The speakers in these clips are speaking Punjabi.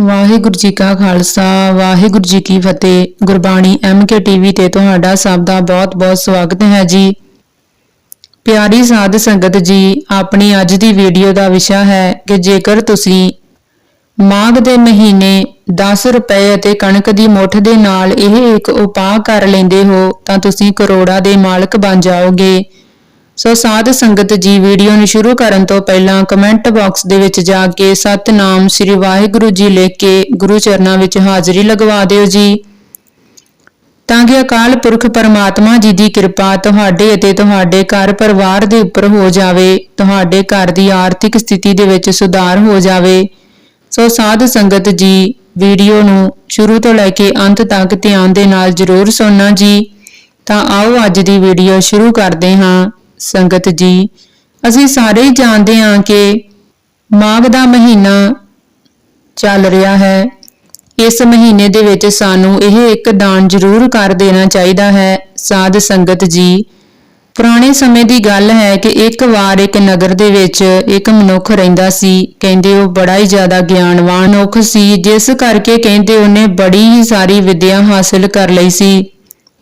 ਵਾਹਿਗੁਰੂ ਜੀ ਕਾ ਖਾਲਸਾ, ਵਾਹਿਗੁਰੂ ਜੀ ਕੀ ਫਤਿਹ। ਗੁਰਬਾਣੀ ਐਮਕੇ ਟੀਵੀ ਤੇ ਤੁਹਾਡਾ ਸਭ ਦਾ ਬਹੁਤ-ਬਹੁਤ ਸਵਾਗਤ ਹੈ ਜੀ। ਪਿਆਰੀ ਸਾਧ ਸੰਗਤ ਜੀ, ਆਪਣੀ ਅੱਜ ਦੀ ਵੀਡੀਓ ਦਾ ਵਿਸ਼ਾ ਹੈ ਕਿ ਜੇਕਰ ਤੁਸੀਂ ਮਾਘ ਦੇ ਮਹੀਨੇ 10 ਰੁਪਏ ਅਤੇ ਕਣਕ ਦੀ ਮੁੱਠ ਦੇ ਨਾਲ ਇਹ ਇੱਕ ਉਪਾਅ ਕਰ ਲੈਂਦੇ ਹੋ, ਤਾਂ ਤੁਸੀਂ ਕਰੋੜਾਂ ਦੇ ਮਾਲਕ ਬਣ ਜਾਓਗੇ। ਸੋ ਸਾਧ ਸੰਗਤ ਜੀ ਵੀਡੀਓ ਨੂੰ ਸ਼ੁਰੂ ਕਰਨ ਤੋਂ ਪਹਿਲਾਂ ਕਮੈਂਟ ਬਾਕਸ ਦੇ ਵਿੱਚ ਜਾ ਕੇ ਸਤਨਾਮ ਸ੍ਰੀ ਵਾਹਿਗੁਰੂ ਜੀ ਲਿਖ ਕੇ ਗੁਰੂ ਚਰਨਾਂ ਵਿੱਚ ਹਾਜ਼ਰੀ ਲਗਵਾ ਦਿਓ ਜੀ। ਤਾਂ ਕਿ ਅਕਾਲ ਪੁਰਖ ਪਰਮਾਤਮਾ ਜੀ ਦੀ ਕਿਰਪਾ ਤੁਹਾਡੇ ਅਤੇ ਤੁਹਾਡੇ ਘਰ ਪਰਿਵਾਰ ਦੇ ਉੱਪਰ ਹੋ ਜਾਵੇ, ਤੁਹਾਡੇ ਘਰ ਦੀ ਆਰਥਿਕ ਸਥਿਤੀ ਦੇ ਵਿੱਚ ਸੁਧਾਰ ਹੋ ਜਾਵੇ। ਸੋ ਸਾਧ ਸੰਗਤ ਜੀ, ਵੀਡੀਓ ਨੂੰ ਸ਼ੁਰੂ ਤੋਂ ਲੈ ਕੇ ਅੰਤ ਤੱਕ ਧਿਆਨ ਦੇ ਨਾਲ ਜ਼ਰੂਰ ਸੁਣਨਾ ਜੀ। ਤਾਂ ਆਓ ਅੱਜ ਦੀ ਵੀਡੀਓ ਸ਼ੁਰੂ ਕਰਦੇ ਹਾਂ। ਸੰਗਤ ਜੀ, ਅਸੀਂ ਸਾਰੇ ਹੀ ਜਾਣਦੇ ਹਾਂ ਕਿ ਮਾਘ ਦਾ ਮਹੀਨਾ ਚੱਲ ਰਿਹਾ ਹੈ। ਇਸ ਮਹੀਨੇ ਦੇ ਵਿੱਚ ਸਾਨੂੰ ਇਹ ਇੱਕ ਦਾਨ ਜ਼ਰੂਰ ਕਰ ਦੇਣਾ ਚਾਹੀਦਾ ਹੈ, ਸਾਧ ਸੰਗਤ ਜੀ। ਪੁਰਾਣੇ ਸਮੇਂ ਦੀ ਗੱਲ ਹੈ ਕਿ ਇੱਕ ਵਾਰ ਇੱਕ ਨਗਰ ਦੇ ਵਿੱਚ ਇੱਕ ਮਨੁੱਖ ਰਹਿੰਦਾ ਸੀ, ਕਹਿੰਦੇ ਉਹ ਬੜਾ ਹੀ ਜ਼ਿਆਦਾ ਗਿਆਨਵਾਨ ਮਨੁੱਖ ਸੀ, ਜਿਸ ਕਰਕੇ ਕਹਿੰਦੇ ਉਹਨੇ ਬੜੀ ਹੀ ਸਾਰੀ ਵਿੱਦਿਆ ਹਾਸਲ ਕਰ ਲਈ ਸੀ।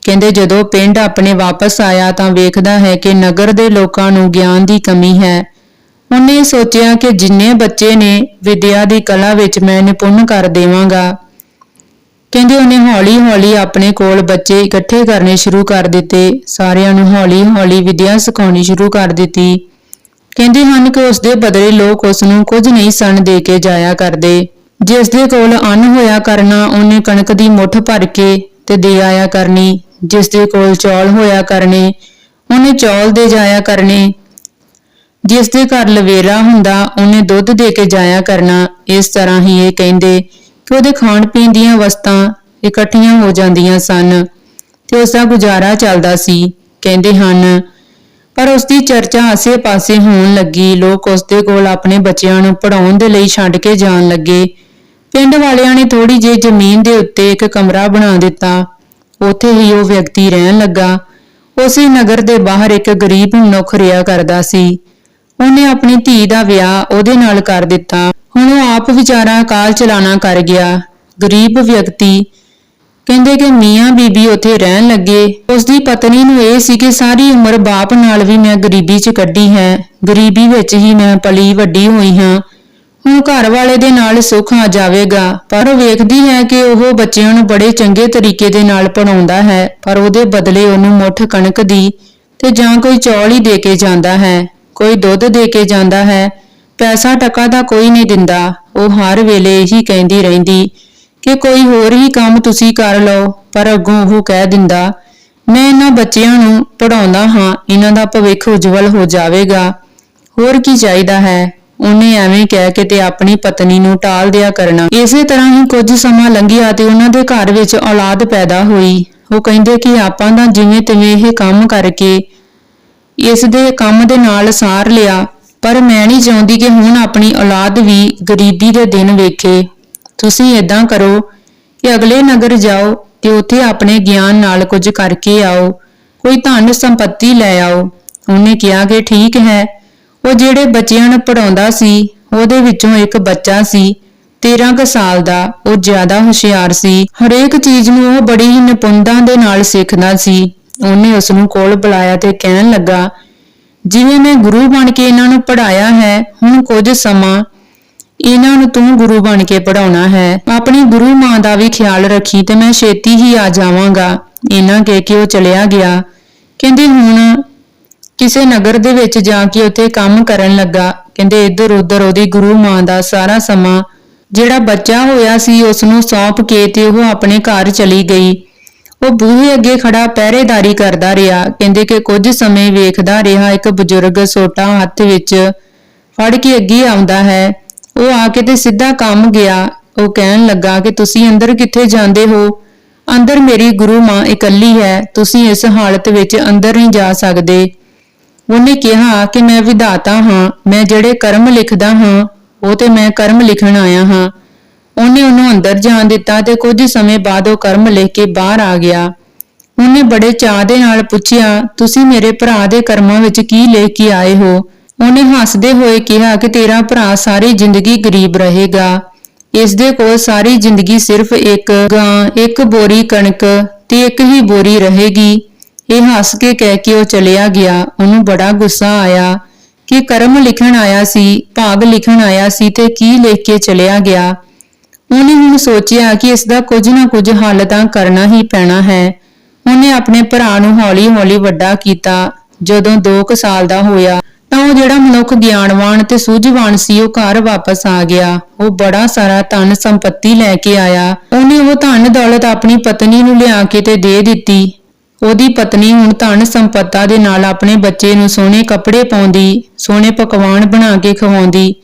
ਕਹਿੰਦੇ ਜਦੋਂ ਪਿੰਡ ਆਪਣੇ ਵਾਪਸ ਆਇਆ ਤਾਂ ਵੇਖਦਾ ਹੈ ਕਿ ਨਗਰ ਦੇ ਲੋਕਾਂ ਨੂੰ ਗਿਆਨ ਦੀ ਕਮੀ ਹੈ। ਉਹਨੇ ਸੋਚਿਆ ਕਿ ਜਿੰਨੇ ਬੱਚੇ ਨੇ ਵਿਦਿਆ ਦੀ ਕਲਾ ਵਿੱਚ ਮੈਂ ਨਿਪੁੰਨ ਕਰ ਦੇਵਾਂਗਾ। ਕਹਿੰਦੇ ਉਹਨੇ ਹੌਲੀ-ਹੌਲੀ ਆਪਣੇ ਕੋਲ ਬੱਚੇ ਇਕੱਠੇ ਕਰਨੇ ਸ਼ੁਰੂ ਕਰ ਦਿੱਤੇ। ਸਾਰਿਆਂ ਨੂੰ ਹੌਲੀ-ਹੌਲੀ ਵਿਦਿਆ ਸਿਖਾਉਣੀ ਸ਼ੁਰੂ ਕਰ ਦਿੱਤੀ। ਕਹਿੰਦੇ ਹਨ ਕਿ ਉਸ ਦੇ ਬਦਲੇ ਲੋਕ ਉਸ ਨੂੰ ਕੁਝ ਨਹੀਂ ਸਣ ਦੇ ਕੇ ਜਾਇਆ ਕਰਦੇ। ਜਿਸ ਦੇ ਕੋਲ ਅੰਨ ਹੋਇਆ ਕਰਨਾ ਉਹਨੇ ਕਣਕ ਦੀ ਮੁੱਠ ਭਰ ਕੇ ਤੇ ਦੇ ਆਇਆ ਕਰਨੀ। ਜਿਸ ਦੇ ਕੋਲ ਚੌਲ ਹੋਇਆ ਕਰਨੇ, ਉਹਨੇ ਚੌਲ ਦੇ ਜਾਇਆ ਕਰਨੇ। ਜਿਸ ਦੇ ਘਰ ਲਵੇਰਾ ਹੁੰਦਾ, ਉਹਨੇ ਦੁੱਧ ਦੇ ਕੇ ਜਾਇਆ ਕਰਨਾ। ਇਸ ਤਰ੍ਹਾਂ ਹੀ ਇਹ ਕਹਿੰਦੇ ਕਿ ਉਹਦੇ ਖਾਣ ਪੀਣ ਦੀਆਂ ਵਸਤਾਂ ਇਕੱਠੀਆਂ ਹੋ ਜਾਂਦੀਆਂ ਸਨ ਤੇ ਉਸ ਦਾ ਗੁਜ਼ਾਰਾ ਚੱਲਦਾ ਸੀ। ਕਹਿੰਦੇ ਹਨ, ਪਰ ਉਸ ਦੀ ਚਰਚਾ ਆਸੇ-ਪਾਸੇ ਹੋਣ ਲੱਗੀ। ਲੋਕ ਉਸ ਦੇ ਕੋਲ ਆਪਣੇ ਬੱਚਿਆਂ ਨੂੰ ਪੜਾਉਣ ਦੇ ਲਈ ਛੱਡ ਕੇ ਜਾਣ ਲੱਗੇ। ਪਿੰਡ ਵਾਲਿਆਂ ਨੇ ਥੋੜੀ ਜਿਹੀ ਜ਼ਮੀਨ ਦੇ ਉੱਤੇ ਇੱਕ ਕਮਰਾ ਬਣਾ ਦਿੱਤਾ। ਉੱਥੇ ਹੀ ਉਹ ਵਿਅਕਤੀ ਰਹਿਣ ਲੱਗਾ। ਉਸੇ ਨਗਰ ਦੇ ਬਾਹਰ ਇੱਕ ਗਰੀਬ ਮਨੁੱਖ ਰਿਹਾ ਕਰਦਾ ਸੀ। ਉਹਨੇ ਆਪਣੀ ਧੀ ਦਾ ਵਿਆਹ ਉਹਦੇ ਨਾਲ ਕਰ ਦਿੱਤਾ। ਹੁਣ ਉਹ ਆਪ ਵਿਚਾਰਾ ਕਾਲ ਚਲਾਣਾ ਕਰ ਗਿਆ। ਗਰੀਬ ਵਿਅਕਤੀ ਕਹਿੰਦੇ ਕਿ ਮੀਆਂ ਬੀਬੀ ਉੱਥੇ ਰਹਿਣ ਲੱਗੇ। ਉਸ ਦੀ ਪਤਨੀ ਨੂੰ ਇਹ ਸੀ ਕਿ ਸਾਰੀ ਉਮਰ ਬਾਪ ਨਾਲ ਵੀ ਮੈਂ ਗਰੀਬੀ 'ਚ ਕੱਢੀ ਹੈ। ਗਰੀਬੀ ਵਿੱਚ ਹੀ ਮੈਂ ਪਲੀ ਵੱਡੀ ਹੋਈ ਹਾਂ। ਹੁਣ ਘਰ ਵਾਲੇ ਦੇ ਨਾਲ ਸੁੱਖ ਆ ਜਾਵੇਗਾ, ਪਰ ਉਹ ਵੇਖਦੀ ਹੈ ਕਿ ਉਹ ਬੱਚਿਆਂ ਨੂੰ ਬੜੇ ਚੰਗੇ ਤਰੀਕੇ ਦੇ ਨਾਲ ਪੜਾਉਂਦਾ ਹੈ, ਪਰ ਉਹਦੇ ਬਦਲੇ ਉਹਨੂੰ ਮੁੱਠ ਕਣਕ ਦੀ ਤੇ ਜਾਂ ਕੋਈ ਚੌਲ ਹੀ ਦੇ ਕੇ ਜਾਂਦਾ ਹੈ, ਕੋਈ ਦੁੱਧ ਦੇ ਕੇ ਜਾਂਦਾ ਹੈ, ਪੈਸਾ ਟਕਾ ਦਾ ਕੋਈ ਨਹੀਂ ਦਿੰਦਾ, ਉਹ ਹਰ ਵੇਲੇ ਇਹੀ ਕਹਿੰਦੀ ਰਹਿੰਦੀ ਕਿ ਕੋਈ ਹੋਰ ਹੀ ਕੰਮ ਤੁਸੀਂ ਕਰ ਲਓ, ਪਰ ਅੱਗੋਂ ਉਹ ਕਹਿ ਦਿੰਦਾ, ਮੈਂ ਇਹਨਾਂ ਬੱਚਿਆਂ ਨੂੰ ਪੜਾਉਂਦਾ ਹਾਂ, ਇਹਨਾਂ ਦਾ ਭਵਿੱਖ ਉਜਵਲ ਹੋ ਜਾਵੇਗਾ, ਹੋਰ ਕੀ ਚਾਹੀਦਾ ਹੈ? ਉਹਨੇ ਐਵੇਂ ਕਹਿ ਕੇ ਤੇ ਆਪਣੀ ਪਤਨੀ ਨੂੰ ਟਾਲ ਦਿਆ ਕਰਨਾ। ਇਸੇ ਤਰ੍ਹਾਂ ਹੀ ਕੁਝ ਸਮਾਂ ਲੰਘਿਆ ਤੇ ਉਹਨਾਂ ਦੇ ਘਰ ਵਿੱਚ ਔਲਾਦ ਪੈਦਾ ਹੋਈ। ਉਹ ਕਹਿੰਦੇ ਕਿ ਆਪਾਂ ਦਾ ਜਿਵੇਂ ਤਿਵੇਂ ਇਹ ਕੰਮ ਕਰਕੇ ਇਸ ਦੇ ਕੰਮ ਦੇ ਨਾਲ ਸਾਰ ਲਿਆ, ਪਰ ਮੈਂ ਨਹੀਂ ਚਾਹੁੰਦੀ ਕਿ ਹੁਣ ਆਪਣੀ ਔਲਾਦ ਵੀ ਗਰੀਬੀ ਦੇ ਦਿਨ ਵੇਖੇ। ਤੁਸੀਂ ਇਦਾਂ ਕਰੋ ਕਿ ਅਗਲੇ ਨਗਰ ਜਾਓ ਤੇ ਉੱਥੇ ਆਪਣੇ ਗਿਆਨ ਨਾਲ ਕੁਝ ਕਰਕੇ ਆਓ। ਕੋਈ ਧਨ ਸੰਪਤੀ ਲੈ ਆਓ। ਉਹਨੇ ਕਿਹਾ ਕਿ ਠੀਕ ਹੈ ਉਹ ਜਿਹੜੇ ਬੱਚਿਆਂ ਨੂੰ ਪੜਾਉਂਦਾ ਸੀ, ਉਹਦੇ ਵਿੱਚੋਂ ਇੱਕ ਬੱਚਾ ਸੀ 13 ਕ ਸਾਲ ਦਾ, ਉਹ ਜ਼ਿਆਦਾ ਹੁਸ਼ਿਆਰ ਸੀ। ਹਰੇਕ ਚੀਜ਼ ਨੂੰ ਉਹ ਬੜੀ ਹੀ ਨਿਪੁੰਨਤਾ ਦੇ ਨਾਲ ਸਿੱਖਦਾ ਸੀ। ਉਹਨੇ ਉਸ ਨੂੰ ਕੋਲ ਬੁਲਾਇਆ ਤੇ ਕਹਿਣ ਲੱਗਾ, ਜਿਵੇਂ ਮੈਂ ਗੁਰੂ ਬਣ ਕੇ ਇਹਨਾਂ ਨੂੰ ਪੜਾਇਆ ਹੈ, ਹੁਣ ਕੁਝ ਸਮਾਂ ਇਹਨਾਂ ਨੂੰ ਤੂੰ ਗੁਰੂ ਬਣ ਕੇ ਪੜਾਉਣਾ ਹੈ। ਆਪਣੀ ਗੁਰੂ ਮਾਂ ਦਾ ਵੀ ਖਿਆਲ ਰੱਖੀ ਤੇ ਮੈਂ ਛੇਤੀ ਹੀ ਆ ਜਾਵਾਂਗਾ। ਇਹਨਾਂ ਕਹਿ ਕੇ ਉਹ ਚਲਿਆ ਗਿਆ। ਕਹਿੰਦੇ ਹੁਣ ਕਿਸੇ ਨਗਰ ਦੇ ਵਿੱਚ ਜਾ ਕੇ ਉੱਥੇ ਕੰਮ ਕਰਨ ਲੱਗਾ। ਕਹਿੰਦੇ ਇੱਧਰ ਉੱਧਰ ਉਹਦੀ ਗੁਰੂ ਮਾਂ ਦਾ ਸਾਰਾ ਸਮਾਂ, ਜਿਹੜਾ ਬੱਚਾ ਹੋਇਆ ਸੀ ਉਸ ਨੂੰ ਸੌਂਪ ਕੇ ਤੇ ਉਹ ਆਪਣੇ ਘਰ ਚਲੀ ਗਈ। ਉਹ ਬੂਹੇ ਅੱਗੇ ਖੜਾ ਪਹਿਰੇਦਾਰੀ ਕਰਦਾ ਰਿਹਾ। ਕਹਿੰਦੇ ਕਿ ਕੁਝ ਸਮੇਂ ਵੇਖਦਾ ਰਿਹਾ, ਇੱਕ ਬਜ਼ੁਰਗ ਸੋਟਾ ਹੱਥ ਵਿੱਚ ਫੜ ਕੇ ਅੱਗੇ ਆਉਂਦਾ ਹੈ। ਉਹ ਆ ਕੇ ਤੇ ਸਿੱਧਾ ਕੰਮ ਗਿਆ। ਉਹ ਕਹਿਣ ਲੱਗਾ ਕਿ ਤੁਸੀਂ ਅੰਦਰ ਕਿੱਥੇ ਜਾਂਦੇ ਹੋ? ਅੰਦਰ ਮੇਰੀ ਗੁਰੂ ਮਾਂ ਇਕੱਲੀ ਹੈ। ਤੁਸੀਂ ਇਸ ਹਾਲਤ ਵਿੱਚ ਅੰਦਰ ਨਹੀਂ ਜਾ ਸਕਦੇ। ਉਹਨੇ ਕਿਹਾ ਕਿ ਮੈਂ ਵਿਧਾਤਾ ਹਾਂ, ਮੈਂ ਜਿਹੜੇ ਕਰਮ ਲਿਖਦਾ ਹਾਂ, ਉਹ ਤੇ ਮੈਂ ਕਰਮ ਲਿਖਣ ਆਇਆ ਹਾਂ। ਉਹਨੇ ਉਹਨੂੰ ਅੰਦਰ ਜਾਣ ਦਿੱਤਾ ਤੇ ਕੁਝ ਸਮੇਂ ਬਾਅਦ ਉਹ ਕਰਮ ਲਿਖ ਕੇ ਬਾਹਰ ਆ ਗਿਆ। ਉਹਨੇ ਬੜੇ ਚਾਹ ਦੇ ਨਾਲ ਪੁੱਛਿਆ, ਤੁਸੀਂ ਮੇਰੇ ਭਰਾ ਦੇ ਕਰਮਾਂ ਵਿੱਚ ਕੀ ਲਿਖ ਕੇ ਆਏ ਹੋ? ਉਹਨੇ ਹੱਸਦੇ ਹੋਏ ਕਿਹਾ ਕਿ ਤੇਰਾ ਭਰਾ ਸਾਰੀ ਜ਼ਿੰਦਗੀ ਗਰੀਬ ਰਹੇਗਾ। ਇਸ ਦੇ ਕੋਲ ਸਾਰੀ ਜ਼ਿੰਦਗੀ ਸਿਰਫ ਇੱਕ ਗਾਂ, ਇੱਕ ਬੋਰੀ ਕਣਕ ਤੇ ਇੱਕ ਹੀ ਬੋਰੀ ਰਹੇਗੀ। ਇਹ ਹੱਸ ਕੇ ਕਹਿ ਕੇ ਉਹ ਚਲਿਆ ਗਿਆ। ਉਹਨੂੰ ਬੜਾ ਗੁੱਸਾ ਆਇਆ ਕਿ ਕਰਮ ਲਿਖਣ ਆਇਆ ਸੀ, ਭਾਗ ਲਿਖਣ ਆਇਆ ਸੀ ਤੇ ਕੀ ਲਿਖ ਕੇ ਚਲਿਆ ਗਿਆ। ਉਹਨੇ ਹੁਣ ਸੋਚਿਆ ਕਿ ਇਸ ਦਾ ਕੁਝ ਨਾ ਕੁਝ ਹੱਲ ਤਾਂ ਕਰਨਾ ਹੀ ਪੈਣਾ ਹੈ। ਉਹਨੇ ਆਪਣੇ ਭਰਾ ਨੂੰ ਹੌਲੀ-ਹੌਲੀ ਵੱਡਾ ਕੀਤਾ। ਜਦੋਂ 2 ਸਾਲ ਦਾ ਹੋਇਆ ਤਾਂ ਉਹ ਜਿਹੜਾ ਮਨੁੱਖ ਗਿਆਨਵਾਨ ਤੇ ਸੂਝਵਾਨ ਸੀ, ਉਹ ਘਰ ਵਾਪਸ ਆ ਗਿਆ। ਉਹ ਬੜਾ ਸਾਰਾ ਧਨ ਸੰਪਤੀ ਲੈ ਕੇ ਆਇਆ। ਉਹਨੇ ਉਹ ਧਨ ਦੌਲਤ ਆਪਣੀ ਪਤਨੀ ਨੂੰ ਲਿਆ ਕੇ ਤੇ ਦੇ ਦਿੱਤੀ। ਉਹਦੀ ਪਤਨੀ ਹੁਣ ਧਨ ਸੰਪਤਾ ਦੇ ਨਾਲ ਆਪਣੇ ਬੱਚੇ ਨੂੰ ਸੋਹਣੇ ਕੱਪੜੇ ਪਾਉਂਦੀ, ਸੋਹਣੇ ਪਕਵਾਨ ਬਣਾ ਕੇ ਖਵਾਉਂਦੀ।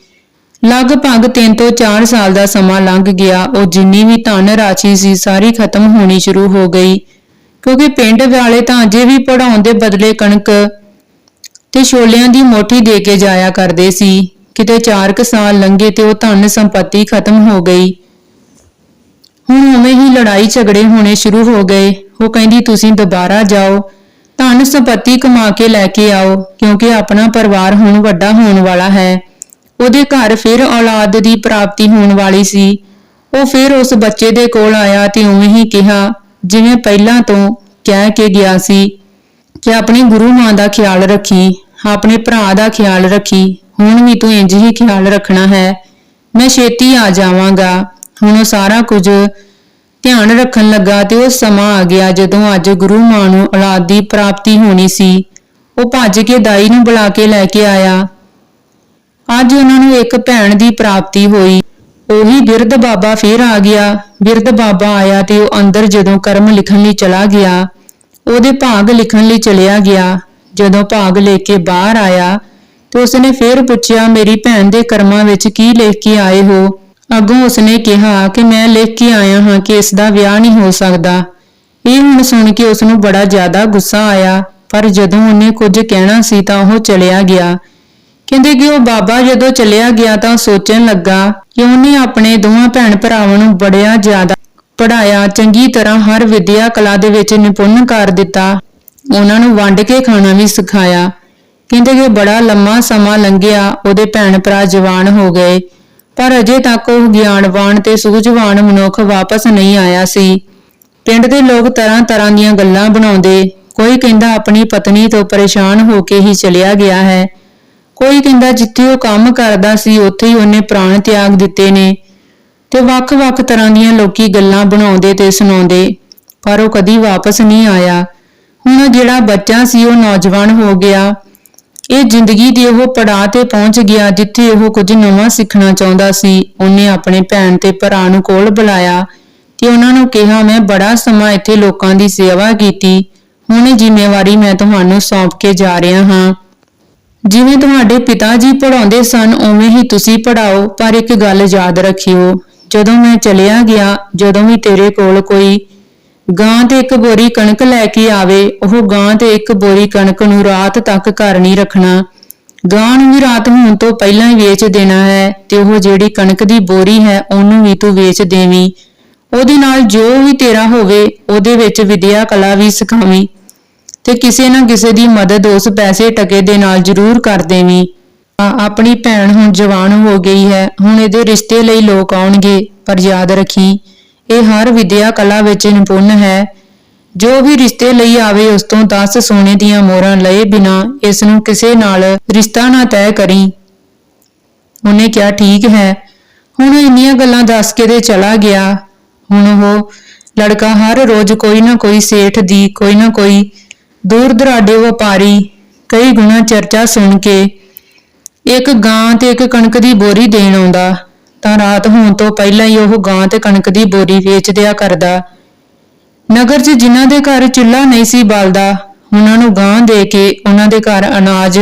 ਲਗਭਗ 3 ਤੋਂ 4 ਸਾਲ ਦਾ ਸਮਾਂ ਲੰਘ ਗਿਆ, ਉਹ ਜਿੰਨੀ ਵੀ ਧਨ ਰਾਸ਼ੀ ਸੀ ਸਾਰੀ ਖਤਮ ਹੋਣੀ ਸ਼ੁਰੂ ਹੋ ਗਈ। ਕਿਉਂਕਿ ਪਿੰਡ ਵਾਲੇ ਤਾਂ ਅਜੇ ਵੀ ਪੜਾਉਣ ਦੇ ਬਦਲੇ ਕਣਕ ਤੇ ਛੋਲਿਆਂ ਦੀ ਮੋਠੀ ਦੇ ਕੇ ਜਾਇਆ ਕਰਦੇ ਸੀ। ਕਿਤੇ 4 ਸਾਲ ਲੰਘੇ ਤੇ ਉਹ ਧਨ ਸੰਪਤੀ ਖਤਮ ਹੋ ਗਈ। ਹੁਣ ਉਵੇਂ ਹੀ ਲੜਾਈ ਝਗੜੇ ਹੋਣੇ ਸ਼ੁਰੂ ਹੋ ਗਏ। ਉਹ ਕਹਿੰਦੀ, ਤੁਸੀਂ ਦੁਬਾਰਾ ਜਾਓ। ਧਨ ਸੰਪਤੀ ਕਮਾ ਕੇ ਲੈ ਕੇ ਆਓ, ਕਿਉਂਕਿ ਆਪਣਾ ਪਰਿਵਾਰ ਹੁਣ ਵੱਡਾ ਹੋਣ ਵਾਲਾ ਹੈ। ਉਹਦੇ ਘਰ ਫਿਰ ਔਲਾਦ ਦੀ ਪ੍ਰਾਪਤੀ ਹੋਣ ਵਾਲੀ ਸੀ। ਉਹ ਫਿਰ ਉਸ ਬੱਚੇ ਦੇ ਕੋਲ ਆਇਆ ਤੇ ਉਵੇਂ ਹੀ ਕਿਹਾ, ਜਿਵੇਂ ਪਹਿਲਾਂ ਤੋਂ ਕਹਿ ਕੇ ਗਿਆ ਸੀ ਕਿ ਆਪਣੀ ਗੁਰੂ ਮਾਂ ਦਾ ਖਿਆਲ ਰੱਖੀ, ਆਪਣੇ ਭਰਾ ਦਾ ਖਿਆਲ ਰੱਖੀ, ਹੁਣ ਵੀ ਤੂੰ ਇੰਜ ਹੀ ਖਿਆਲ ਰੱਖਣਾ ਹੈ। ਮੈਂ ਛੇਤੀ ਆ ਜਾਵਾਂਗਾ। ਹੁਣ ਉਹ ਸਾਰਾ ਕੁਝ ਧਿਆਨ ਰੱਖਣ ਲੱਗਾ ਤੇ ਉਹ ਸਮਾਂ ਆ ਗਿਆ ਜਦੋਂ ਅੱਜ ਗੁਰੂ ਮਾਂ ਨੂੰ ਔਲਾਦ ਦੀ ਪ੍ਰਾਪਤੀ ਹੋਣੀ ਸੀ। ਉਹ ਭੱਜ ਕੇ ਦਾਈ ਨੂੰ ਬੁਲਾ ਕੇ ਲੈ ਕੇ ਆਇਆ। ਅੱਜ ਉਹਨਾਂ ਨੂੰ ਇੱਕ ਭੈਣ ਦੀ ਪ੍ਰਾਪਤੀ ਹੋਈ। ਉਹੀ ਬਿਰਧ ਬਾਬਾ ਫੇਰ ਆ ਗਿਆ। ਬਿਰਧ ਬਾਬਾ ਆਇਆ ਤੇ ਉਹ ਅੰਦਰ ਜਦੋਂ ਕਰਮ ਲਿਖਣ ਲਈ ਚਲਾ ਗਿਆ, ਉਹਦੇ ਭਾਗ ਲਿਖਣ ਲਈ ਚਲਿਆ ਗਿਆ। ਜਦੋਂ ਭਾਗ ਲੈ ਕੇ ਬਾਹਰ ਆਇਆ ਤੇ ਉਸਨੇ ਫੇਰ ਪੁੱਛਿਆ, ਮੇਰੀ ਭੈਣ ਦੇ ਕਰਮਾਂ ਵਿੱਚ ਕੀ ਲਿਖ ਕੇ ਆਏ ਹੋ? ਅੱਗੋਂ ਉਸਨੇ ਕਿਹਾ ਕਿ ਮੈਂ ਲਿਖ ਕੇ ਆਇਆ ਹਾਂ ਕਿ ਇਸ ਦਾ ਵਿਆਹ ਨਹੀਂ ਹੋ ਸਕਦਾ। ਇਹ ਹੁਣ ਸੁਣ ਕੇ ਉਸ ਨੂੰ ਬੜਾ ਜ਼ਿਆਦਾ ਗੁੱਸਾ ਆਇਆ, ਪਰ ਜਦੋਂ ਉਹਨੇ ਕੁਝ ਕਹਿਣਾ ਸੀ ਤਾਂ ਉਹ ਚਲਿਆ ਗਿਆ। ਕਹਿੰਦੇ ਕਿ ਉਹ ਬਾਬਾ ਜਦੋਂ ਚਲਿਆ ਗਿਆ ਤਾਂ ਸੋਚਣ ਲੱਗਾ ਕਿ ਉਹਨੇ ਆਪਣੇ ਦੋਵਾਂ ਭੈਣ ਭਰਾਵਾਂ ਨੂੰ ਬੜਿਆ ਜ਼ਿਆਦਾ ਪੜਾਇਆ ਚੰਗੀ ਤਰ੍ਹਾਂ ਹਰ ਵਿਦਿਆ ਕਲਾ ਦੇ ਵਿੱਚ ਨਿਪੁੰਨ ਕਰ ਦਿੱਤਾ। ਉਹਨਾਂ ਨੂੰ ਵੰਡ ਕੇ ਖਾਣਾ ਵੀ ਸਿਖਾਇਆ। ਕਹਿੰਦੇ ਕਿ ਬੜਾ ਲੰਮਾ ਸਮਾਂ ਲੰਘਿਆ, ਉਹਦੇ ਭੈਣ ਭਰਾ ਜਵਾਨ ਹੋ ਗਏ। ਪਰ ਅਜੇ ਤੱਕ ਉਹ ਗਿਆਨਵਾਨ ਤੇ ਸੂਝਵਾਨ ਮਨੁੱਖ ਵਾਪਸ ਨਹੀਂ ਆਇਆ ਸੀ। ਪਿੰਡ ਦੇ ਲੋਕ ਤਰ੍ਹਾਂ ਤਰ੍ਹਾਂ ਦੀਆਂ ਗੱਲਾਂ ਬਣਾਉਂਦੇ, ਕੋਈ ਕਹਿੰਦਾ ਆਪਣੀ ਪਤਨੀ ਤੋਂ ਪਰੇਸ਼ਾਨ ਹੋ ਕੇ ਹੀ ਚਲਿਆ ਗਿਆ ਹੈ। ਕੋਈ ਕਹਿੰਦਾ ਜਿੱਥੇ ਉਹ ਕੰਮ ਕਰਦਾ ਸੀ, ਉੱਥੇ ਹੀ ਉਹਨੇ ਪ੍ਰਾਣ ਤਿਆਗ ਦਿੱਤੇ ਨੇ। ਤੇ ਵੱਖ-ਵੱਖ ਤਰ੍ਹਾਂ ਦੀਆਂ ਲੋਕੀ ਗੱਲਾਂ ਬਣਾਉਂਦੇ ਤੇ ਸੁਣਾਉਂਦੇ, ਪਰ ਉਹ ਕਦੀ ਵਾਪਸ ਨਹੀਂ ਆਇਆ। ਹੁਣ ਜਿਹੜਾ ਬੱਚਾ ਸੀ, ਉਹ ਨੌਜਵਾਨ ਹੋ ਗਿਆ। ਇਹ ਜ਼ਿੰਦਗੀ ਦੇ ਉਹ ਪੜਾਅ ਤੇ ਪਹੁੰਚ ਗਿਆ ਜਿੱਥੇ ਉਹ ਕੁਝ ਨਵਾਂ ਸਿੱਖਣਾ ਚਾਹੁੰਦਾ ਸੀ। ਉਹਨੇ ਆਪਣੇ ਭੈਣ ਤੇ ਭਰਾ ਨੂੰ ਕੋਲ ਬੁਲਾਇਆ ਤੇ ਉਹਨਾਂ ਨੂੰ ਕਿਹਾ, ਮੈਂ ਬੜਾ ਸਮਾਂ ਇੱਥੇ ਲੋਕਾਂ ਦੀ ਸੇਵਾ ਕੀਤੀ। ਹੁਣ ਇਹ ਜ਼ਿੰਮੇਵਾਰੀ ਮੈਂ ਤੁਹਾਨੂੰ ਸੌਂਪ ਕੇ ਜਾ ਰਿਹਾ ਹਾਂ। ਜਿਵੇਂ ਤੁਹਾਡੇ ਪਿਤਾ ਜੀ ਪੜਾਉਂਦੇ ਸਨ, ਉਵੇਂ ਹੀ ਤੁਸੀਂ ਪੜਾਓ ਪਰ ਇੱਕ ਗੱਲ ਯਾਦ ਰੱਖਿਓ, ਜਦੋਂ ਮੈਂ ਚਲਿਆ ਗਿਆ, ਜਦੋਂ ਵੀ ਤੇਰੇ ਕੋਲ ਕੋਈ ਗਾਂ ਤੇ ਇੱਕ ਬੋਰੀ ਕਣਕ ਲੈ ਕੇ ਆਵੇ, ਉਹ ਗਾਂ ਤੇ ਇੱਕ ਬੋਰੀ ਕਣਕ ਨੂੰ ਰਾਤ ਤੱਕ ਘਰ ਨਹੀਂ ਰੱਖਣਾ। ਗਾਂ ਨੂੰ ਵੀ ਰਾਤ ਹੋਣ ਤੋਂ ਪਹਿਲਾਂ ਹੀ ਵੇਚ ਦੇਣਾ ਹੈ, ਤੇ ਉਹ ਜਿਹੜੀ ਕਣਕ ਦੀ ਬੋਰੀ ਹੈ, ਉਹਨੂੰ ਵੀ ਤੂੰ ਵੇਚ ਦੇਵੀਂ। ਉਹਦੇ ਨਾਲ ਜੋ ਵੀ ਤੇਰਾ ਹੋਵੇ, ਉਹਦੇ ਵਿੱਚ ਵਿਦਿਆ ਕਲਾ ਵੀ ਸਿਖਾਵੀਂ। ਤੇ ਕਿਸੇ ਨਾ ਕਿਸੇ ਦੀ ਮਦਦ ਉਸ ਪੈਸੇ ਟਕੇ ਦੇ ਨਾਲ ਜ਼ਰੂਰ ਕਰ ਦੇਵੀਂ। ਆਪਣੀ ਭੈਣ ਹੁਣ ਜਵਾਨ ਹੋ ਗਈ ਹੈ, ਹੁਣ ਇਹਦੇ ਰਿਸ਼ਤੇ ਲਈ ਲੋਕ ਆਉਣਗੇ, ਪਰ ਯਾਦ ਰੱਖੀ। ਇਹ ਹਰ ਵਿਦਿਆ ਕਲਾ ਵਿੱਚ ਨਿਪੁੰਨ ਹੈ। ਜੋ ਵੀ ਰਿਸ਼ਤੇ ਲਈ ਆਵੇ, ਉਸ ਤੋਂ 10 ਸੋਨੇ ਦੀਆਂ ਮੋਹਰਾਂ ਲਏ ਬਿਨਾ ਇਸ ਨੂੰ ਕਿਸੇ ਨਾਲ ਰਿਸ਼ਤਾ ਨਾ ਤੈਅ ਕਰੀ। ਉਹਨੇ ਕਿਹਾ, ਠੀਕ ਹੈ। ਹੁਣ ਇੰਨੀਆਂ ਗੱਲਾਂ ਦੱਸ ਕੇ ਤੇ ਚਲਾ ਗਿਆ। ਹੁਣ ਉਹ ਲੜਕਾ ਹਰ ਰੋਜ਼ ਕੋਈ ਨਾ ਕੋਈ ਸੇਠ ਦੀ, ਕੋਈ ਨਾ ਕੋਈ ਦੂਰ ਦਰਾਡੇ ਵਪਾਰੀ, ਕਈ ਗੁਣਾ ਚਰਚਾ ਸੁਣ ਕੇ ਇੱਕ ਗਾਂ ਤੇ ਇੱਕ ਕਣਕ ਦੀ ਬੋਰੀ ਦੇਣ ਆਉਂਦਾ। ਤਾਂ ਰਾਤ ਹੋਣ ਤੋਂ ਪਹਿਲਾਂ ਹੀ ਉਹ ਗਾਂ ਤੇ ਕਣਕ ਦੀ ਬੋਰੀ ਵੇਚ ਦਿਆ ਕਰਦਾ। ਨਗਰ 'ਚ ਜਿਨ੍ਹਾਂ ਦੇ ਘਰ ਚੁੱਲ੍ਹਾ ਨਹੀਂ ਸੀ ਬਲਦਾ, ਉਹਨਾਂ ਨੂੰ ਗਾਂ ਦੇ ਕੇ ਉਹਨਾਂ ਦੇ ਘਰ ਅਨਾਜ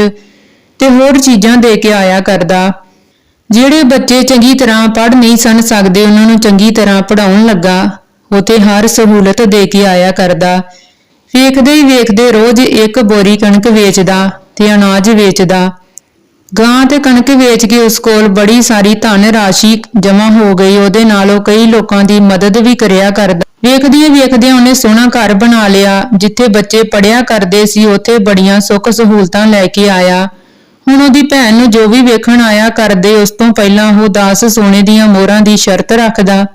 ਤੇ ਹੋਰ ਚੀਜ਼ਾਂ ਦੇ ਕੇ ਆਇਆ ਕਰਦਾ। ਜਿਹੜੇ ਬੱਚੇ ਚੰਗੀ ਤਰ੍ਹਾਂ ਪੜ੍ਹ ਨਹੀਂ ਸਨ ਸਕਦੇ, ਉਹਨਾਂ ਨੂੰ ਚੰਗੀ ਤਰ੍ਹਾਂ ਪੜ੍ਹਾਉਣ ਲੱਗਾ ਉਤੇ ਹਰ ਸਹੂਲਤ ਦੇ ਕੇ ਆਇਆ ਕਰਦਾ। ਵੇਖਦੇ ਹੀ ਵੇਖਦੇ ਰੋਜ਼ ਇੱਕ ਬੋਰੀ ਕਣਕ ਵੇਚਦਾ ਤੇ ਅਨਾਜ ਵੇਚਦਾ। ਗਾਂ ਤੇ ਕਣਕ ਵੇਚ ਕੇ ਉਸ ਕੋਲ ਬੜੀ ਸਾਰੀ ਧਨ ਰਾਸ਼ੀ ਜਮ੍ਹਾਂ ਹੋ ਗਈ, ਉਹਦੇ ਨਾਲ ਉਹ ਕਈ ਲੋਕਾਂ ਦੀ ਮਦਦ ਵੀ ਕਰਿਆ ਕਰਦਾ। ਵੇਖਦਿਆਂ ਵੇਖਦਿਆਂ ਉਹਨੇ ਸੋਹਣਾ ਘਰ ਬਣਾ ਲਿਆ, ਜਿੱਥੇ ਬੱਚੇ ਪੜਿਆ ਕਰਦੇ ਸੀ, ਉੱਥੇ ਬੜੀਆਂ ਸੁੱਖ ਸਹੂਲਤਾਂ ਲੈ ਕੇ ਆਇਆ। ਹੁਣ ਉਹਦੀ ਭੈਣ ਨੂੰ ਜੋ ਵੀ ਵੇਖਣ ਆਇਆ ਕਰਦੇ, ਉਸ ਤੋਂ ਪਹਿਲਾਂ ਉਹ 10 ਸੋਨੇ ਦੀਆਂ ਮੋਹਰਾਂ ਦੀ ਸ਼ਰਤ ਰੱਖਦਾ।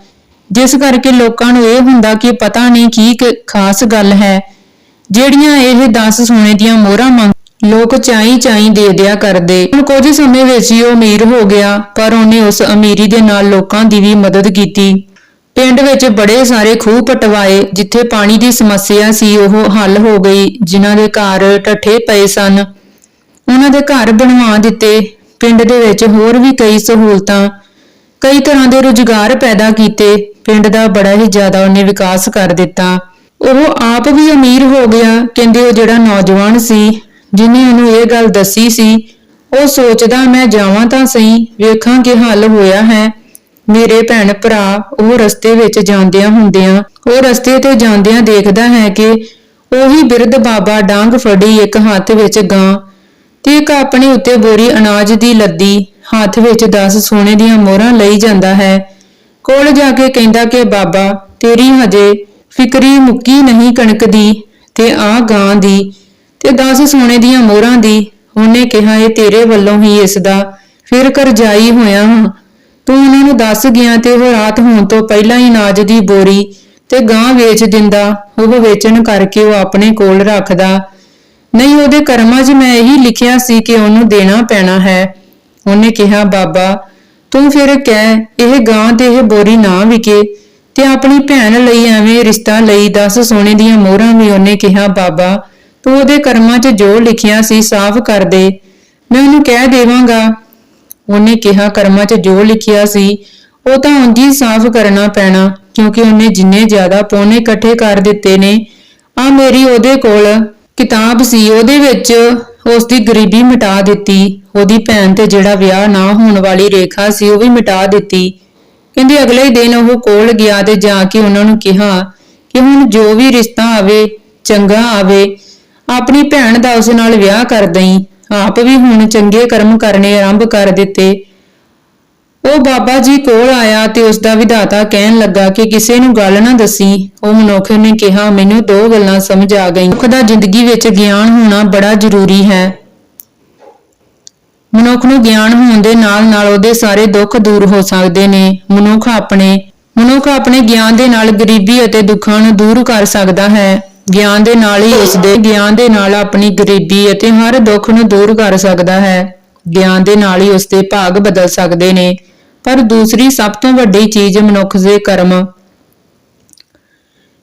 ਜਿਸ ਕਰਕੇ ਲੋਕਾਂ ਨੂੰ ਇਹ ਹੁੰਦਾ ਕਿ ਪਤਾ ਨਹੀਂ ਕੀ ਖਾਸ ਗੱਲ ਹੈ। ਜਿਹੜੀਆਂ ਇਹ 10 ਸੋਨੇ ਦੀਆਂ ਮੋਹਰਾਂ ਮੰਗ ਲੋਕ ਚਾਈ ਚਾਈ ਦੇ ਦਿਆ ਕਰਦੇ। ਹੁਣ ਕੁਝ ਸਮੇਂ ਵਿੱਚ ਹੀ ਉਹ ਅਮੀਰ ਹੋ ਗਿਆ, ਪਰ ਉਹਨੇ ਉਸ ਅਮੀਰੀ ਦੇ ਨਾਲ ਲੋਕਾਂ ਦੀ ਵੀ ਮਦਦ ਕੀਤੀ। ਪਿੰਡ ਵਿੱਚ ਬੜੇ ਸਾਰੇ ਖੂਹ ਪਟਵਾਏ, ਜਿੱਥੇ ਪਾਣੀ ਦੀ ਸਮੱਸਿਆ ਸੀ, ਉਹ ਹੱਲ ਹੋ ਗਈ, ਜਿਨ੍ਹਾਂ ਦੇ ਘਰ ਟੱਠੇ ਪਏ ਸਨ। ਉਹਨਾਂ ਦੇ ਘਰ ਬਣਵਾ ਦਿੱਤੇ। ਪਿੰਡ ਦੇ ਵਿੱਚ ਹੋਰ ਵੀ ਕਈ ਸਹੂਲਤਾਂ, ਕਈ ਤਰ੍ਹਾਂ ਦੇ ਰੁਜ਼ਗਾਰ ਪੈਦਾ ਕੀਤੇ। ਪਿੰਡ ਦਾ ਬੜਾ ਹੀ ਜ਼ਿਆਦਾ ਉਹਨੇ ਵਿਕਾਸ ਕਰ ਦਿੱਤਾ। ਉਹ ਆਪ ਵੀ ਅਮੀਰ ਹੋ ਗਿਆ, ਕਹਿੰਦੇ ਉਹ ਜਿਹੜਾ ਨੌਜਵਾਨ ਸੀ ਜਿਨੇ ਉਹਨੂੰ ਇਹ ਗੱਲ ਦੱਸੀ ਸੀ, ਉਹ ਸੋਚਦਾ ਮੈਂ ਜਾਵਾਂ ਤਾਂ ਸਹੀ, ਵੇਖਾਂ ਕਿ ਹੱਲ ਹੋਇਆ ਹੈ। ਮੇਰੇ ਭੈਣ ਭਰਾ ਉਹ ਰਸਤੇ ਵਿੱਚ ਜਾਂਦਿਆਂ ਹੁੰਦਿਆਂ, ਉਹ ਰਸਤੇ ਤੇ ਜਾਂਦਿਆਂ ਦੇਖਦਾ ਹੈ ਕਿ ਉਹੀ ਬਿਰਧ ਬਾਬਾ ਡਾਂਗ ਫੜੀ ਇੱਕ ਹੱਥ ਵਿੱਚ ਗਾਂ ਤੇ ਇੱਕ ਆਪਣੇ ਉੱਤੇ ਬੋਰੀ ਅਨਾਜ ਦੀ ਲੱਦੀ ਹੱਥ ਵਿੱਚ 10 ਸੋਨੇ ਦੀਆਂ ਮੋਹਰਾਂ ਲਈ ਜਾਂਦਾ ਹੈ। ਕੋਲ ਜਾ ਕੇ ਕਹਿੰਦਾ ਕਿ ਬਾਬਾ, ਤੇਰੀ ਹਜੇ ਫਿਕਰੀ ਮੁੱਕੀ ਨਹੀਂ ਕਣਕ ਦੀ ਤੇ ਆ ਗਾਂ ਦੀ। ਤੇ 10 ਸੋਨੇ ਦੀਆਂ ਮੋਹਰਾਂ ਦੀ, ਉਹਨੇ ਕਿਹਾ, ਇਹ ਤੇਰੇ ਵੱਲੋਂ ਹੀ ਇਸ ਦਾ ਫਿਰ ਕਰਜਾਈ ਹੋਇਆ ਹਾਂ। ਤੂੰ ਉਹਨਾਂ ਨੂੰ ਦੱਸ ਗਿਆ ਤੇ ਉਹ ਰਾਤ ਹੋਣ ਤੋਂ ਪਹਿਲਾਂ ਹੀ ਅਨਾਜ ਦੀ ਬੋਰੀ ਤੇ ਗਾਂ ਵੇਚ ਦਿੰਦਾ, ਉਹ ਵੇਚਣ ਕਰਕੇ ਉਹ ਆਪਣੇ ਕੋਲ ਰੱਖਦਾ। ਨਹੀਂ, ਉਹਦੇ ਕਰਮਾਂ 'ਚ ਮੈਂ ਇਹੀ ਲਿਖਿਆ ਸੀ ਕਿ ਉਹਨੂੰ ਦੇਣਾ ਪੈਣਾ ਹੈ। ਉਹਨੇ ਕਿਹਾ, ਬਾਬਾ, ਤੂੰ ਫਿਰ ਕਹਿ, ਇਹ ਗਾਂ ਤੇ ਇਹ ਬੋਰੀ ਨਾ ਵਿਕੇ ਤੇ ਆਪਣੀ ਭੈਣ ਲਈ ਐਵੇਂ ਰਿਸ਼ਤਾ ਲਈ 10 ਸੋਨੇ ਦੀਆਂ ਮੋਹਰਾਂ ਵੀ। ਉਹਨੇ ਕਿਹਾ, ਬਾਬਾ ਤੂੰ ਉਹਦੇ ਕਰਮਾਂ 'ਚ ਜੋ ਲਿਖਿਆ ਸੀ, ਸਾਫ਼ ਕਰ ਦੇ। ਮੈਂ ਉਹਨੂੰ ਕਹਿ ਦੇਵਾਂਗਾ, ਉਹਨੇ ਕਿਹਾ ਕਰਮਾਂ 'ਚ ਜੋ ਲਿਖਿਆ ਸੀ, ਉਹ ਤਾਂ ਉਂਝ ਹੀ ਸਾਫ਼ ਕਰਨਾ ਪੈਣਾ, ਕਿਉਂਕਿ ਉਹਨੇ ਜਿੰਨੇ ਜ਼ਿਆਦਾ ਪੌਨੇ ਇਕੱਠੇ ਕਰ ਦਿੱਤੇ ਨੇ। ਆ ਮੇਰੀ ਉਹਦੇ ਕੋਲ ਕਿਤਾਬ ਸੀ, ਉਹਦੇ ਵਿੱਚ ਉਸ ਦੀ ਗਰੀਬੀ ਮਿਟਾ ਦਿੱਤੀ, ਉਹਦੀ ਭੈਣ ਤੇ ਜਿਹੜਾ ਵਿਆਹ ਨਾ ਹੋਣ ਵਾਲੀ ਰੇਖਾ ਸੀ, ਉਹ ਵੀ ਮਿਟਾ ਦਿੱਤੀ। ਕਹਿੰਦੇ ਅਗਲੇ ਹੀ ਦਿਨ ਉਹ ਕੋਲ ਗਿਆ ਤੇ ਜਾ ਕੇ ਉਹਨਾਂ ਨੂੰ ਕਿਹਾ ਕਿ ਹੁਣ ਜੋ ਵੀ ਰਿਸ਼ਤਾ ਆਵੇ, ਚੰਗਾ ਆਵੇ ਆਪਣੀ ਭੈਣ ਦਾ ਉਸ ਨਾਲ ਵਿਆਹ ਕਰ ਦਈ। ਆਪ ਵੀ ਹੁਣ ਚੰਗੇ ਕਰਮ ਕਰਨੇ ਆਰੰਭ ਕਰ ਦਿੱਤੇ। ਉਹ ਬਾਬਾ ਜੀ ਕੋਲ ਆਇਆ ਤੇ ਉਸ ਦਾ ਵਿਧਾਤਾ ਕਹਿਣ ਲੱਗਾ ਕਿ ਕਿਸੇ ਨੂੰ ਗੱਲ ਨਾ ਦੱਸੀ। ਉਹ ਮਨੁੱਖ ਨੇ ਕਿਹਾ, ਮੈਨੂੰ ਦੋ ਗੱਲਾਂ ਸਮਝ ਆ ਗਈਆਂ। ਮਨੁੱਖ ਦਾ ਜ਼ਿੰਦਗੀ ਵਿੱਚ ਗਿਆਨ ਹੋਣਾ ਬੜਾ ਜ਼ਰੂਰੀ ਹੈ। ਮਨੁੱਖ ਨੂੰ ਗਿਆਨ ਹੋਣ ਦੇ ਨਾਲ ਨਾਲ ਉਹਦੇ ਸਾਰੇ ਦੁੱਖ ਦੂਰ ਹੋ ਸਕਦੇ ਨੇ। ਮਨੁੱਖ ਆਪਣੇ ਮਨੁੱਖ ਆਪਣੇ ਗਿਆਨ ਦੇ ਨਾਲ ਗਰੀਬੀ ਅਤੇ ਦੁੱਖਾਂ ਨੂੰ ਦੂਰ ਕਰ ਸਕਦਾ ਹੈ। ਗਿਆਨ ਦੇ ਨਾਲ ਹੀ ਉਸ ਦੇ ਗਿਆਨ ਦੇ ਨਾਲ ਆਪਣੀ ਗਰੀਬੀ ਅਤੇ ਹਰ ਦੁੱਖ ਨੂੰ ਦੂਰ ਕਰ ਸਕਦਾ ਹੈ। ਗਿਆਨ ਦੇ ਨਾਲ ਹੀ ਉਸ ਦੇ ਭਾਗ ਬਦਲ ਸਕਦੇ ਨੇ। ਪਰ ਦੂਸਰੀ ਸਭ ਤੋਂ ਵੱਡੀ ਚੀਜ਼ ਮਨੁੱਖ ਦੇ ਕਰਮ।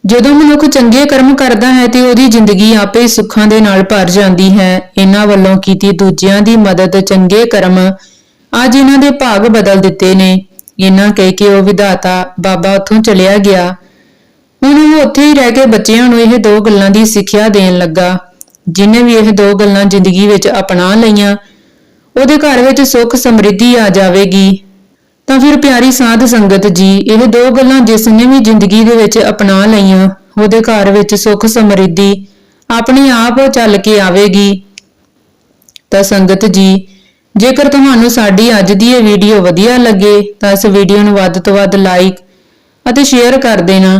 ਜਦੋਂ ਮਨੁੱਖ ਚੰਗੇ ਕਰਮ ਕਰਦਾ ਹੈ ਤੇ ਉਹਦੀ ਜ਼ਿੰਦਗੀ ਆਪੇ ਸੁੱਖਾਂ ਦੇ ਨਾਲ ਭਰ ਜਾਂਦੀ ਹੈ। ਇਹਨਾਂ ਵੱਲੋਂ ਕੀਤੀ ਦੂਜਿਆਂ ਦੀ ਮਦਦ ਚੰਗੇ ਕਰਮ ਅੱਜ ਇਹਨਾਂ ਦੇ ਭਾਗ ਬਦਲ ਦਿੱਤੇ ਨੇ। ਇਹਨਾਂ ਕਹਿ ਕੇ ਉਹ ਵਿਧਾਤਾ, ਬਾਬਾ ਉੱਥੋਂ ਚਲਿਆ ਗਿਆ। ਹੁਣ ਉਹ ਉੱਥੇ ਹੀ ਰਹਿ ਕੇ ਬੱਚਿਆਂ ਨੂੰ ਇਹ ਦੋ ਗੱਲਾਂ ਦੀ ਸਿੱਖਿਆ ਦੇਣ ਲੱਗਾ। ਜਿਨੇ ਵੀ ਇਹ ਦੋ ਗੱਲਾਂ ਜ਼ਿੰਦਗੀ ਵਿੱਚ ਅਪਣਾ ਲਈਆਂ, ਉਹਦੇ ਘਰ ਵਿੱਚ ਸੁੱਖ ਸਮਰਿੱਧੀ ਆ ਜਾਵੇਗੀ। ਤਾਂ ਫਿਰ ਪਿਆਰੀ ਸਾਧ ਸੰਗਤ ਜੀ, ਇਹ ਦੋ ਗੱਲਾਂ ਜਿਸ ਨੇ ਵੀ ਜ਼ਿੰਦਗੀ ਦੇ ਵਿੱਚ ਅਪਣਾ ਲਈਆਂ, ਉਹਦੇ ਘਰ ਵਿੱਚ ਸੁੱਖ ਸਮਰਿੱਧੀ ਆਪਣੇ ਆਪ ਚੱਲ ਕੇ ਆਵੇਗੀ। ਤਾਂ ਸੰਗਤ ਜੀ, ਜੇਕਰ ਤੁਹਾਨੂੰ ਸਾਡੀ ਅੱਜ ਦੀ ਇਹ ਵੀਡੀਓ ਵਧੀਆ ਲੱਗੇ, ਤਾਂ ਇਸ ਵੀਡੀਓ ਨੂੰ ਵੱਧ ਤੋਂ ਵੱਧ ਲਾਈਕ ਅਤੇ ਸ਼ੇਅਰ ਕਰ ਦੇਣਾ।